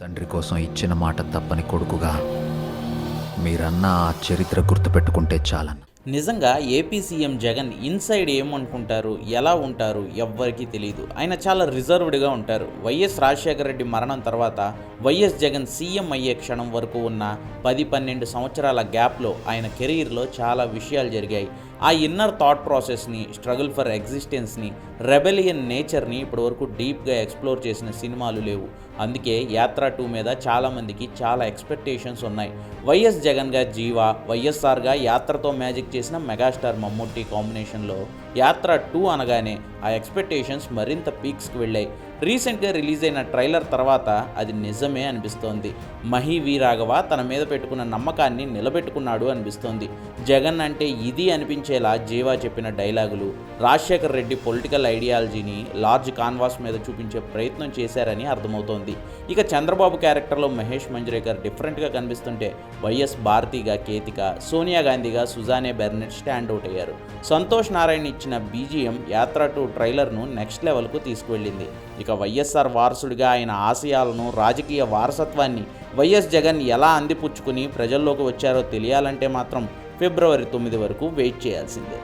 తండ్రి కోసం ఇచ్చిన మాట తప్పని కొడుకుగా మీరన్న ఆ చరిత్ర గుర్తుపెట్టుకుంటే చాలన్న. నిజంగా ఏపీ సీఎం జగన్ ఇన్సైడ్ ఏమనుకుంటారు ఎలా ఉంటారు ఎవ్వరికీ తెలియదు ఆయన చాలా రిజర్వ్డ్గా ఉంటారు. వైఎస్ రాజశేఖర రెడ్డి మరణం తర్వాత వైఎస్ జగన్ సీఎం అయ్యే క్షణం వరకు ఉన్న పది పన్నెండు సంవత్సరాల గ్యాప్లో ఆయన కెరీర్లో చాలా విషయాలు జరిగాయి. ఆ ఇన్నర్ థాట్ ప్రాసెస్ని స్ట్రగుల్ ఫర్ ఎగ్జిస్టెన్స్ని రెబెలియన్ నేచర్ని ఇప్పటివరకు డీప్గా ఎక్స్ప్లోర్ చేసిన సినిమాలు లేవు. అందుకే యాత్ర టూ మీద చాలామందికి చాలా ఎక్స్పెక్టేషన్స్ ఉన్నాయి. వైఎస్ జగన్గా జీవా వైఎస్ఆర్గా యాత్రతో మ్యాజిక్ చేసిన మెగాస్టార్ మమ్ముట్టి కాంబినేషన్లో యాత్ర టూ అనగానే ఆ ఎక్స్పెక్టేషన్స్ మరింత పీక్స్కి వెళ్ళాయి. రీసెంట్గా రిలీజ్ అయిన ట్రైలర్ తర్వాత అది నిజమే అనిపిస్తోంది. మహి వి రాఘవ తన మీద పెట్టుకున్న నమ్మకాన్ని నిలబెట్టుకున్నాడు అనిపిస్తోంది. జగన్ అంటే ఇది అనిపించేలా జీవా చెప్పిన డైలాగులు రాజశేఖర్ రెడ్డి పొలిటికల్ ఐడియాలజీని లార్జ్ కాన్వాస్ మీద చూపించే ప్రయత్నం చేశారని అర్థమవుతోంది. ఇక చంద్రబాబు క్యారెక్టర్లో మహేష్ మంజ్రేకర్ డిఫరెంట్గా కనిపిస్తుంటే వైఎస్ భారతిగా కేతిక సోనియా గాంధీగా సుజానే బెర్నెట్ స్టాండ్ అవుట్ అయ్యారు. సంతోష్ నారాయణ ఇచ్చిన బీజిఎం యాత్ర టూ ట్రైలర్ను నెక్స్ట్ లెవెల్కు తీసుకువెళ్ళింది. ఇక వైఎస్ఆర్ వారసుడిగా ఆయన ఆశయాలను రాజకీయ వారసత్వాన్ని వైఎస్ జగన్ ఎలా అందిపుచ్చుకుని ప్రజల్లోకి వచ్చారో తెలియాలంటే మాత్రం ఫిబ్రవరి తొమ్మిది వరకు వెయిట్ చేయాల్సిందే